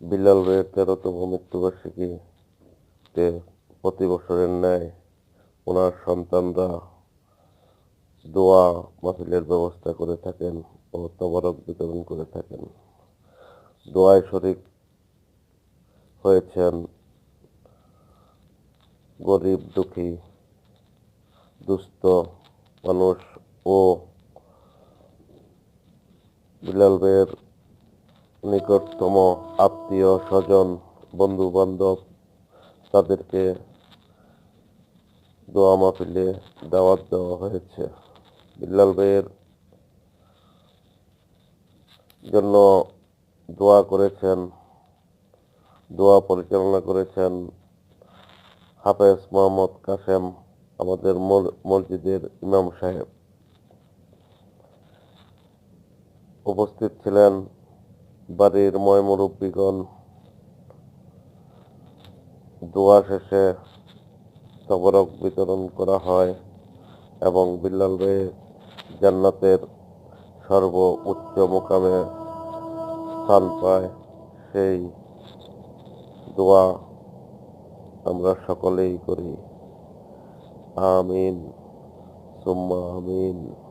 বিল্লাল ভাইয়ের তেরোতম মৃত্যুবার্ষিকীতে প্রতি বছরের ন্যায় ওনার সন্তানরা দোয়া মাহফিলের ব্যবস্থা করে থাকেন ও তবরক বিতরণ করে থাকেন। দোয়ায় শরিক হয়েছেন গরিব, দুঃখী, দুস্থ মানুষ ও বিলাল ভাইয়ের নিকটতম আত্মীয়, স্বজন বন্ধু বান্ধব তাদেরকে দোয়া মাহফিলে দাওয়াত দেওয়া হয়েছে। বিল্লাল ভাইয়ের জন্য দোয়া করেছেন, দোয়া পরিচালনা করেছেন হাফেজ মোহাম্মদ কাসেম আমাদের মসজিদের ইমাম সাহেব। উপস্থিত ছিলেন বাড়ির ময় মুরব্বীগণ দোয়া শেষে তবরক বিতরণ করা হয় এবং বিল্লাল ভাই জান্নাতের সর্ব উচ্চ মোকামে স্থান পায়। সেই দোয়া আমরা সকলেই করি। আমিন। সুম্মা আমিন।